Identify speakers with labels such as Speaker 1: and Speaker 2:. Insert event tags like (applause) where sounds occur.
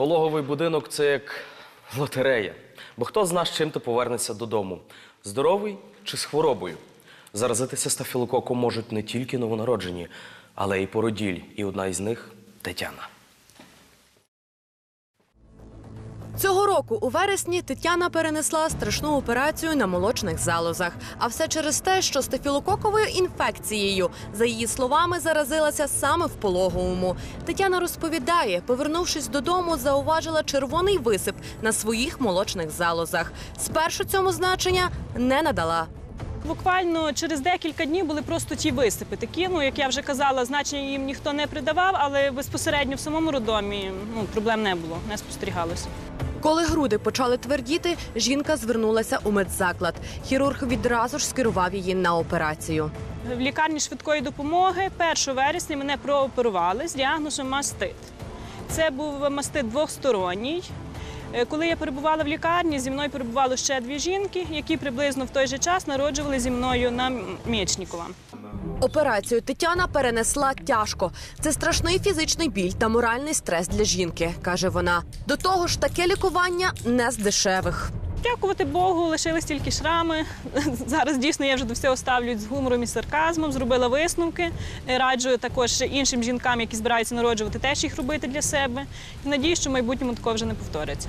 Speaker 1: Пологовий будинок це як лотерея. Бо хто з нас чим то повернеться додому? Здоровий чи з хворобою? Заразитися стафілококом можуть не тільки новонароджені, але й породіль. І одна із них Тетяна.
Speaker 2: Цього року у вересні Тетяна перенесла страшну операцію на молочних залозах. А все через те, що стафілококовою інфекцією, за її словами, заразилася саме в пологовому. Тетяна розповідає, повернувшись додому, зауважила червоний висип на своїх молочних залозах. Спершу цьому значення не надала.
Speaker 3: Буквально через декілька днів були просто ті висипи. Такі, ну як я вже казала, значення їм ніхто не придавав, але безпосередньо в самому роддомі ну, проблем не було, не спостерігалося.
Speaker 2: Коли груди почали твердіти, жінка звернулася у медзаклад. Хірург відразу ж скерував її на операцію.
Speaker 3: В лікарні швидкої допомоги 1 вересня мене прооперували з діагнозом мастит. Це був мастит двосторонній. Е, Коли я перебувала в лікарні, зі мною перебували ще дві жінки, які приблизно в той же час народжували зі мною на Мєчнікова.
Speaker 2: Операцію Тетяна перенесла тяжко. Це страшний фізичний біль та моральний стрес для жінки, каже вона. До того ж, таке лікування не з дешевих.
Speaker 3: Дякувати Богу, лишились тільки шрами. (laughs) Зараз дійсно я вже до всього ставлюсь з гумором і сарказмом. Зробила висновки. Е, Раджу також іншим жінкам, які збираються народжувати, теж їх робити для себе. І надію, що в майбутньому такого вже не повториться.